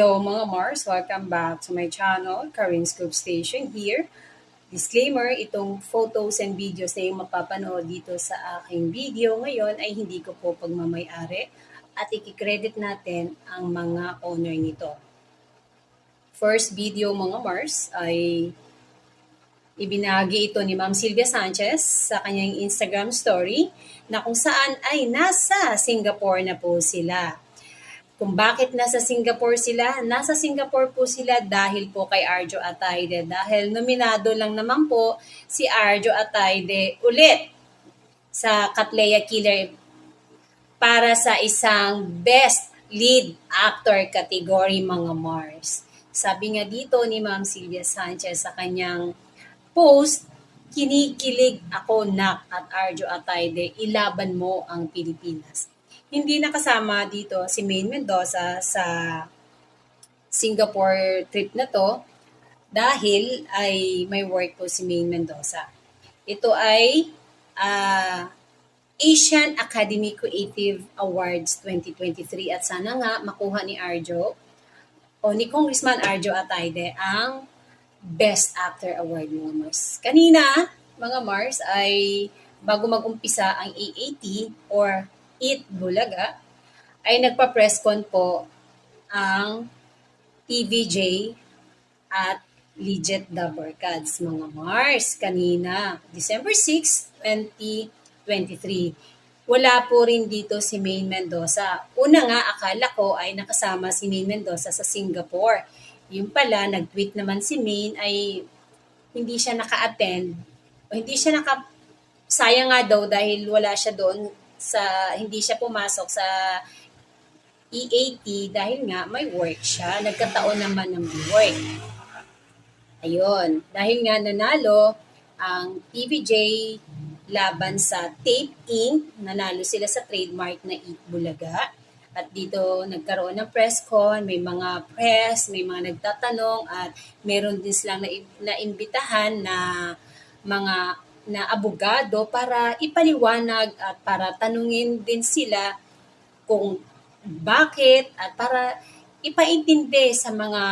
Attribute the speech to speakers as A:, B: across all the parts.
A: Hello mga Mars, welcome back to my channel, Karin Scoop Station here. Disclaimer, itong photos and videos na yung mapapanood dito sa aking video ngayon ay hindi ko po pagmamayari at ikikredit natin ang mga owner nito. First video mga Mars ay ibinagi ito ni Ma'am Sylvia Sanchez sa kanyang Instagram story na kung saan ay nasa Singapore na po sila kung bakit nasa Singapore sila. Nasa Singapore po sila dahil po kay Arjo Atayde. Dahil nominado lang naman po si Arjo Atayde ulit sa Katleya Killer para sa isang Best Lead Actor category mga Mars. Sabi nga dito ni Ma'am Sylvia Sanchez sa kanyang post, kinikilig ako nak at Arjo Atayde, ilaban mo ang Pilipinas hindi nakasama dito si Maine Mendoza sa Singapore trip na to dahil ay may work po si Maine Mendoza. Ito ay uh, Asian Academy Creative Awards 2023 at sana nga makuha ni Arjo o ni Congressman Arjo Atayde ang Best Actor Award mga Mars. Kanina, mga Mars, ay bago mag-umpisa ang AAT or Eat Bulaga, ay nagpa-press con po ang TVJ at Legit the Barkads, mga Mars, kanina, December 6, 2023. Wala po rin dito si Maine Mendoza. Una nga, akala ko ay nakasama si Maine Mendoza sa Singapore. Yung pala, nag-tweet naman si Maine ay hindi siya naka-attend o hindi siya naka sayang nga daw dahil wala siya doon sa hindi siya pumasok sa EAT dahil nga may work siya. Nagkataon naman ng work. Ayun. Dahil nga nanalo ang TVJ laban sa Tape Inc. Nanalo sila sa trademark na Eat Bulaga. At dito nagkaroon ng press con, may mga press, may mga nagtatanong at meron din silang na, naimbitahan na mga na abogado para ipaliwanag at para tanungin din sila kung bakit at para ipaintindi sa mga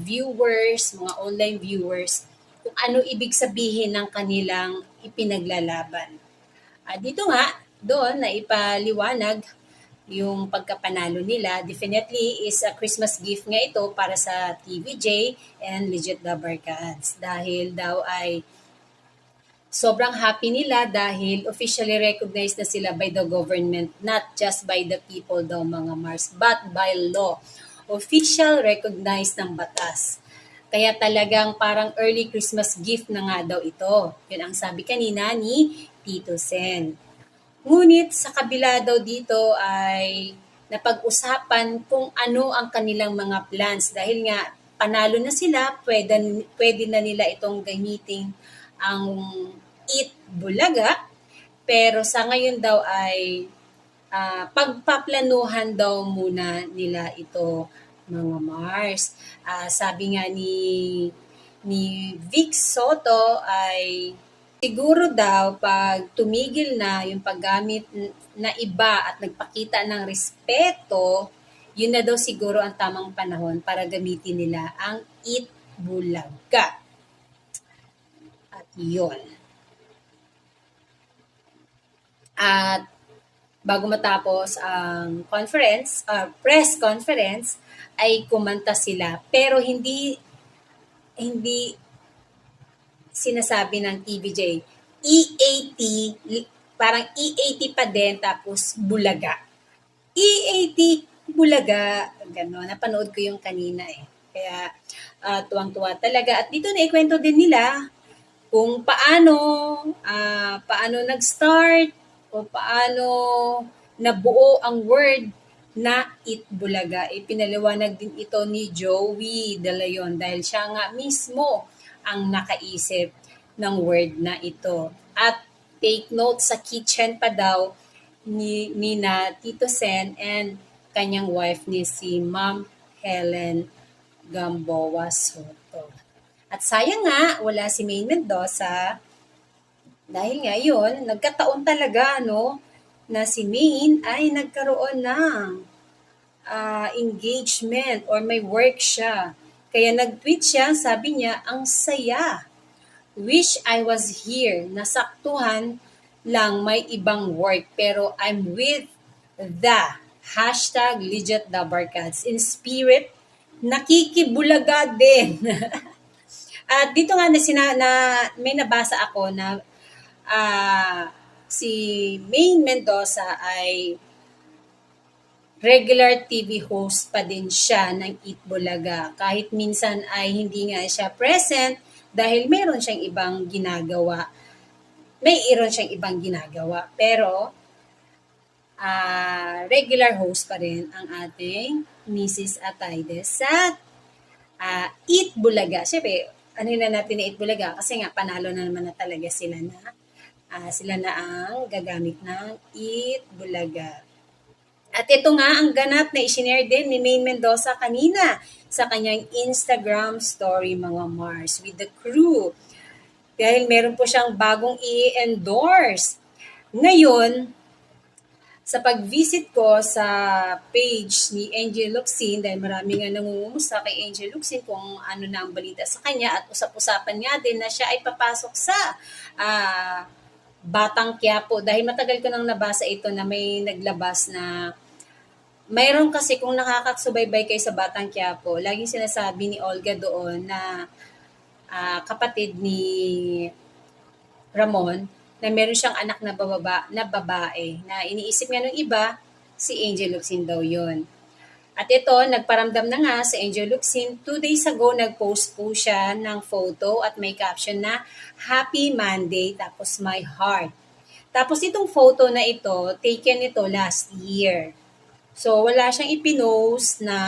A: viewers, mga online viewers, kung ano ibig sabihin ng kanilang ipinaglalaban. Uh, dito nga, doon na ipaliwanag yung pagkapanalo nila. Definitely is a Christmas gift nga ito para sa TVJ and Legit the Barkads. Dahil daw ay sobrang happy nila dahil officially recognized na sila by the government, not just by the people daw mga Mars, but by law. Official recognized ng batas. Kaya talagang parang early Christmas gift na nga daw ito. Yun ang sabi kanina ni Tito Sen. Ngunit sa kabila daw dito ay napag-usapan kung ano ang kanilang mga plans dahil nga panalo na sila, pwede, pwede na nila itong gamitin ang Eat Bulaga. Pero sa ngayon daw ay uh, pagpaplanuhan daw muna nila ito mga Mars. Uh, sabi nga ni ni Vic Soto ay siguro daw pag tumigil na yung paggamit na iba at nagpakita ng respeto, yun na daw siguro ang tamang panahon para gamitin nila ang Eat Bulaga. Yun. At bago matapos ang conference, uh, press conference, ay kumanta sila. Pero hindi hindi sinasabi ng TVJ. EAT, parang EAT pa din, tapos Bulaga. EAT, Bulaga, gano'n. Napanood ko yung kanina eh. Kaya uh, tuwang-tuwa talaga. At dito na ikwento din nila kung paano, uh, paano nag-start, o paano nabuo ang word na Itbulaga. Ipinaliwanag din ito ni Joey De Leon dahil siya nga mismo ang nakaisip ng word na ito. At take note sa kitchen pa daw ni, ni na Tito Sen and kanyang wife ni si Ma'am Helen Gamboa Soto. At sayang nga, wala si Maine Mendoza dahil ngayon, nagkataon talaga no, na si Maine ay nagkaroon ng ah, engagement or may work siya. Kaya nag-tweet siya, sabi niya, ang saya. Wish I was here. Nasaktuhan lang may ibang work pero I'm with the hashtag legit the Barkads. In spirit, nakikibulaga din. At dito nga na, sina, na may nabasa ako na ah, si Maine Mendoza ay regular TV host pa din siya ng Eat Bulaga. Kahit minsan ay hindi nga siya present dahil meron siyang ibang ginagawa. May iron siyang ibang ginagawa. Pero ah, regular host pa rin ang ating Mrs. Atayde sa ah, Eat Bulaga. Siyempre, ano na natin na Eat Bulaga kasi nga panalo na naman na talaga sila na ah, sila na ang gagamit ng Eat Bulaga. At ito nga ang ganap na isinare din ni Maine Mendoza kanina sa kanyang Instagram story mga Mars with the crew. Dahil meron po siyang bagong i-endorse. Ngayon, sa pag-visit ko sa page ni Angel Luxin, dahil marami nga nangungumusta kay Angel Luxin kung ano na ang balita sa kanya at usap-usapan nga din na siya ay papasok sa ah, Batang Quiapo. Dahil matagal ko nang nabasa ito na may naglabas na mayroon kasi kung nakakasubaybay kayo sa Batang Quiapo, laging sinasabi ni Olga doon na ah, kapatid ni Ramon na meron siyang anak na bababa, na babae na iniisip nga ng iba si Angel Luxin daw yon. At ito, nagparamdam na nga sa Angel Luxin. Two days ago, nag-post po siya ng photo at may caption na Happy Monday, tapos my heart. Tapos itong photo na ito, taken ito last year. So, wala siyang ipinost na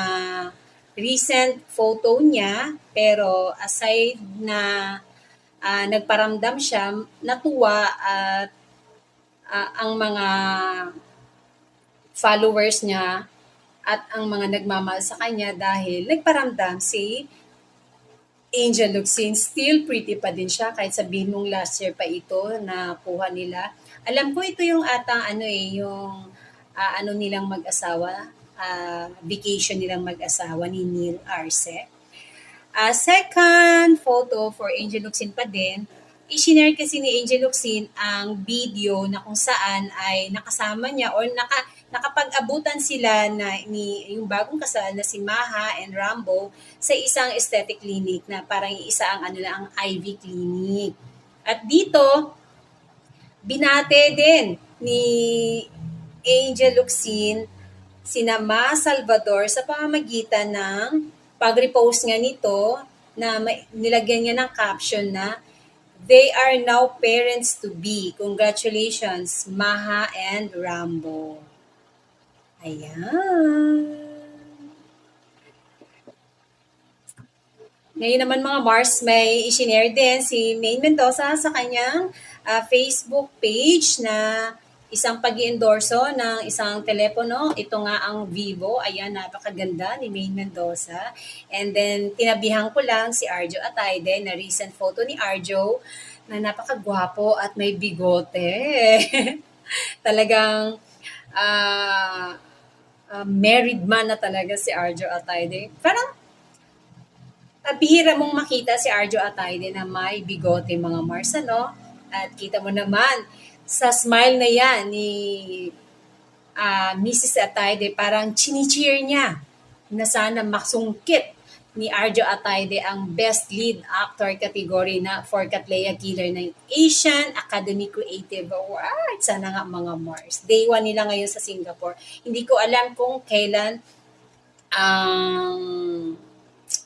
A: recent photo niya, pero aside na ah, nagparamdam siya, natuwa at ah, ang mga followers niya at ang mga nagmamahal sa kanya dahil nagparamdam si Angel Luxin. Still pretty pa din siya kahit sabihin mong last year pa ito na kuha nila. Alam ko ito yung atang ano eh, yung ah, ano nilang mag-asawa, ah, vacation nilang mag-asawa ni Neil Arce. Ah, second photo for Angel Luxin pa din, i-share kasi ni Angel Luxin ang video na kung saan ay nakasama niya or naka, nakapag-abutan sila na ni yung bagong kasal na si Maha and Rambo sa isang aesthetic clinic na parang isa ang ano lang ang IV clinic. At dito, binate din ni Angel Luxin sina Ma Salvador sa pamamagitan ng pag-repost nga nito na may, nilagyan niya ng caption na They are now parents to be. Congratulations, Maha and Rambo. Ayan. Ngayon naman mga Mars, may isinare din si Maine Mendoza sa kanyang ah, Facebook page na isang pag endorso ng isang telepono. Ito nga ang Vivo. Ayan, napakaganda ni Maine Mendoza. And then, tinabihan ko lang si Arjo Atayde na recent photo ni Arjo na napakagwapo at may bigote. Talagang ah, ah, married man na talaga si Arjo Atayde. Parang Ah, bihira mong makita si Arjo Atayde na may bigote mga Mars, ano? At kita mo naman, sa smile na yan ni ah, Mrs. Atayde, parang chinicheer niya na sana maksungkit ni Arjo Atayde ang Best Lead Actor category na for Katlea Killer ng Asian Academy Creative Award. Sana nga mga Mars. Day 1 nila ngayon sa Singapore. Hindi ko alam kung kailan ang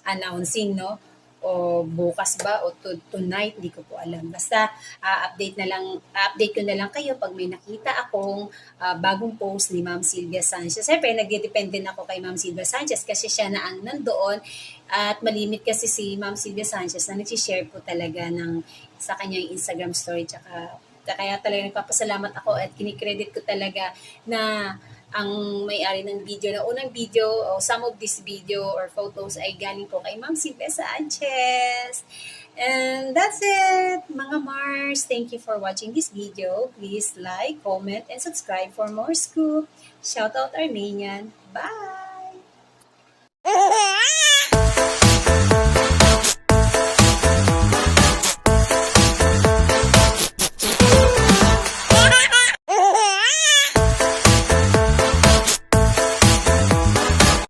A: announcing, no? O bukas ba o to, tonight, hindi ko po alam. Basta ah, update na lang, update ko na lang kayo pag may nakita akong ah, bagong post ni Ma'am Sylvia Sanchez. Siyempre, nagdedepende na ako kay Ma'am Sylvia Sanchez kasi siya na ang nandoon at malimit kasi si Ma'am Sylvia Sanchez na nagsishare po talaga ng sa kanyang Instagram story tsaka kaya talaga nagpapasalamat ako at kinikredit ko talaga na ang may-ari ng video na unang video o some of this video or photos ay galing po kay Ma'am Silvia Sanchez. And that's it, mga Mars. Thank you for watching this video. Please like, comment, and subscribe for more scoop. Shout out Armenian. Bye!